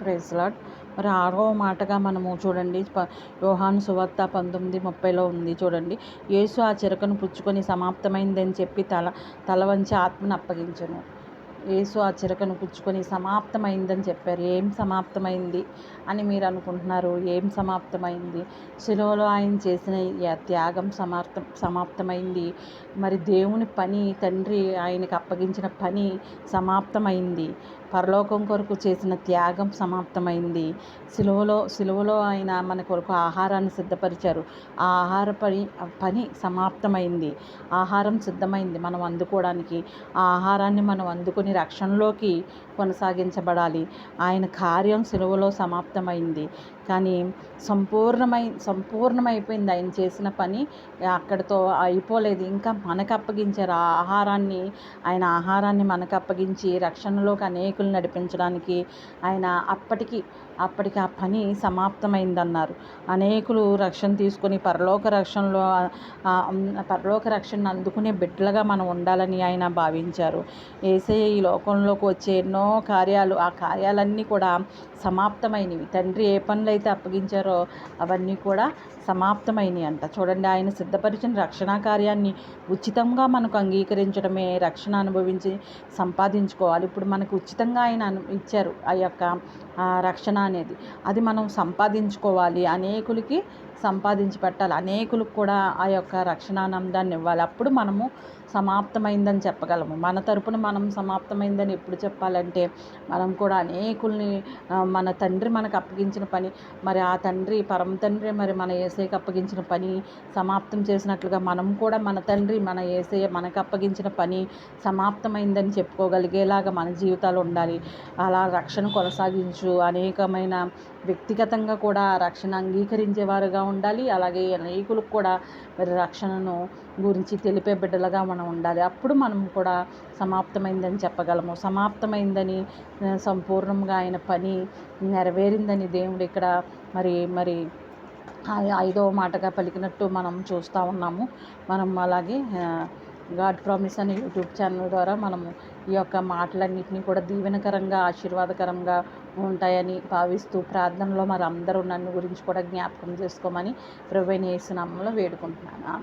Praise మరి ఆరో మాటగా మనము చూడండి యోహాను సువార్త పంతొమ్మిది ముప్పైలో ఉంది చూడండి. యేసు ఆ చిరకను పుచ్చుకొని సమాప్తమైందని చెప్పి తల తల వంచి ఆత్మను అప్పగించను. యేసు ఆ చిరకను పుచ్చుకొని సమాప్తమైందని చెప్పారు. ఏం సమాప్తమైంది అని మీరు అనుకుంటున్నారు? ఏం సమాప్తమైంది? శిలువలో ఆయన చేసిన త్యాగం సమాప్తం సమాప్తమైంది. మరి దేవుని పని తండ్రి ఆయనకు అప్పగించిన పని సమాప్తమైంది. పరలోకం కొరకు చేసిన త్యాగం సమాప్తమైంది. సిలువలో సిలువలో ఆయన మన కొరకు ఆహారాన్ని సిద్ధపరిచారు. ఆ ఆహార పని పని సమాప్తమైంది. ఆహారం సిద్ధమైంది. మనం అందుకోవడానికి ఆ ఆహారాన్ని మనం అందుకుని రక్షణలోకి కొనసాగించబడాలి. ఆయన కార్యం సిలువలో సమాప్తమైంది. కానీ సంపూర్ణమై సంపూర్ణమైపోయింది. ఆయన చేసిన పని అక్కడితో అయిపోలేదు. ఇంకా మనకు అప్పగించారు. ఆ ఆహారాన్ని ఆయన ఆహారాన్ని మనకు అప్పగించి రక్షణలోకి అనేక అనేకులు నడిపించడానికి ఆయన అప్పటికి అప్పటికి ఆ పని సమాప్తమైందన్నారు. అనేకులు రక్షణ తీసుకొని పరలోక రక్షణలో పరలోక రక్షణ అందుకునే బిడ్డలుగా మనం ఉండాలని ఆయన భావించారు. ఏసే ఈ లోకంలోకి వచ్చే ఎన్నో కార్యాలు ఆ కార్యాలన్నీ కూడా సమాప్తమైనవి. తండ్రి ఏ పనులు అయితే అప్పగించారో అవన్నీ కూడా సమాప్తమైనవి అంట. చూడండి ఆయన సిద్ధపరిచిన రక్షణ కార్యాన్ని ఉచితంగా మనకు అంగీకరించడమే రక్షణ అనుభవించి సంపాదించుకోవాలి. ఇప్పుడు మనకు ఉచితంగా ఆయన ఇచ్చారు. ఆ యొక్క రక్షణ అనేది. అది మనం సంపాదించుకోవాలి. అనేకులకి సంపాదించి పెట్టాలి. అనేకులకు కూడా ఆ యొక్క రక్షణానందాన్ని ఇవ్వాలి. అప్పుడు మనము సమాప్తమైందని చెప్పగలము. మన తరపున మనం సమాప్తమైందని ఎప్పుడు చెప్పాలంటే మనం కూడా అనేకుల్ని మన తండ్రి మనకు అప్పగించిన పని మరి ఆ తండ్రి పరమ తండ్రి మరి మన ఏసైకి అప్పగించిన పని సమాప్తం చేసినట్లుగా మనం కూడా మన తండ్రి మన ఏసై మనకు అప్పగించిన పని సమాప్తమైందని చెప్పుకోగలిగేలాగా మన జీవితాలు ఉండాలి. అలా రక్షణ కొనసాగించు. అనేకమైన వ్యక్తిగతంగా కూడా రక్షణ అంగీకరించేవారుగా ఉండాలి. అలాగే అనేకులకు కూడా మరి రక్షణను గురించి తెలిపే బిడ్డలుగా మనం ఉండాలి. అప్పుడు మనం కూడా సమాప్తమైందని చెప్పగలము. సమాప్తమైందని సంపూర్ణంగా ఆయన పని నెరవేరిందని దేవుడు ఇక్కడ మరి మరి ఐదవ మాటగా పలికినట్టు మనం చూస్తూ ఉన్నాము. మనం అలాగే గాడ్ ప్రామిస్ అనే యూట్యూబ్ ఛానల్ ద్వారా మనము ఈ యొక్క మాటలన్నింటినీ కూడా దీవెనకరంగా ఆశీర్వాదకరంగా ఉంటాయని భావిస్తూ ప్రార్థనలో మరి అందరూ నన్ను గురించి కూడా జ్ఞాపకం చేసుకోమని ప్రవీణ వేసిన వేడుకుంటున్నాను.